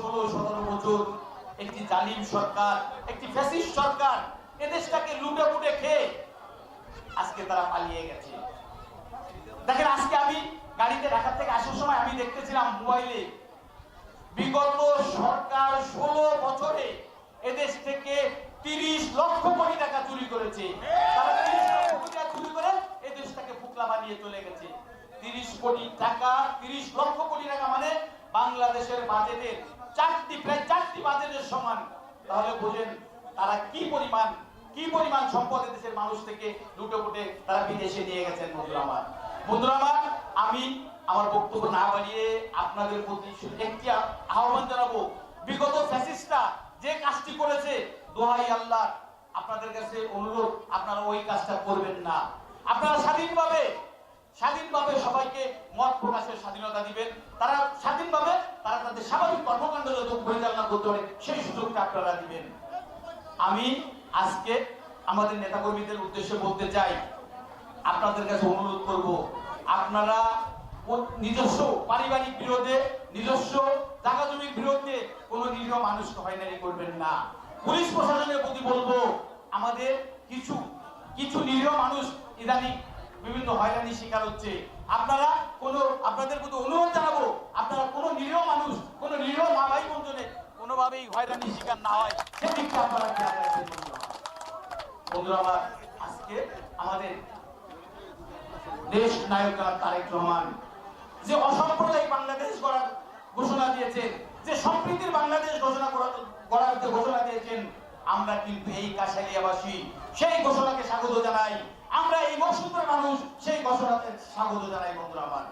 ষোলো এদেশটাকে দেখেন, আজকে আমি থেকে দেখতেছিলাম মোবাইলে বিগত সরকার ষোলো বছরে এদেশ থেকে তিরিশ লক্ষ কোটি টাকা চুরি করেছে। তারা তিরিশ লক্ষ কোটি টাকা চুরি করে এই ফুকলা বানিয়ে চলে গেছে। তিরিশ কোটি টাকা, তিরিশ লক্ষ কোটি টাকা মানে বাংলাদেশের বাজেটের চারটি, প্রায় চারটি বাজেটের সমান। তাহলে বোঝেন তারা কি পরিমাণ কি পরিমাণ সম্পদ দেশের মানুষ থেকে লুটে পুটে তারা বিদেশে নিয়ে গেছেন বন্ধুরা আমার, আমি আমার বক্তব্য না বাড়িয়ে আপনাদের প্রতি একটি আহ্বান জানাব। বিগত ফ্যাসিস্টরা যে কাজটি করেছে, দোহাই আল্লাহ, আপনাদের কাছে অনুরোধ, আপনারা ওই কাজটা করবেন না। আপনারা স্বাধীনভাবে তারা স্বাধীনভাবে, তারা তাদের স্বাভাবিক কর্মকাণ্ড যত পরিচালনা করতে পারে সেই সুযোগটা আপনারা দিবেন। আমি আজকে আমাদের নেতাকর্মীদের উদ্দেশ্যে বলতে চাই, আপনাদের কাছে অনুরোধ করব, আপনারা নিজস্ব পারিবারিক বিরোধে, নিজস্ব জায়গা জমির বিরুদ্ধে কোনো নিরীহ মানুষকে হয়রানি করবেন না। পুলিশ প্রশাসনের প্রতি বলব, আমাদের কিছু কিছু নিরীহ মানুষ ইদানিং বিভিন্ন হয়রানি শিকার হচ্ছে। আপনারা কোনো, আপনাদের প্রতি অনুরোধ জানাব আপনারা কোনো নিরীহ মানুষ কোনো নিরীহ মা ভাই বন্ধনে কোনোভাবেই হয়রানি শিকার না হয় সেদিকটা আপনারা খেয়াল রাখবেন, বন্ধুরা। আমার আজকে আমাদের দেশ নায়ক তারেক রহমান, যে অসাম্প্রদায়িক বাংলাদেশ গড়ার ঘোষণা দিয়েছেন, যে সম্প্রীতির বাংলাদেশ ঘোষণা গড়ার যে ঘোষণা দিয়েছেন, আমরা কিন্তু এই কাশালিয়াবাসী সেই ঘোষণাকে স্বাগত জানাই আমরা এই বসুন্ধরা মানুষ সেই ঘোষণাকে স্বাগত জানাই, বন্ধুরা আমার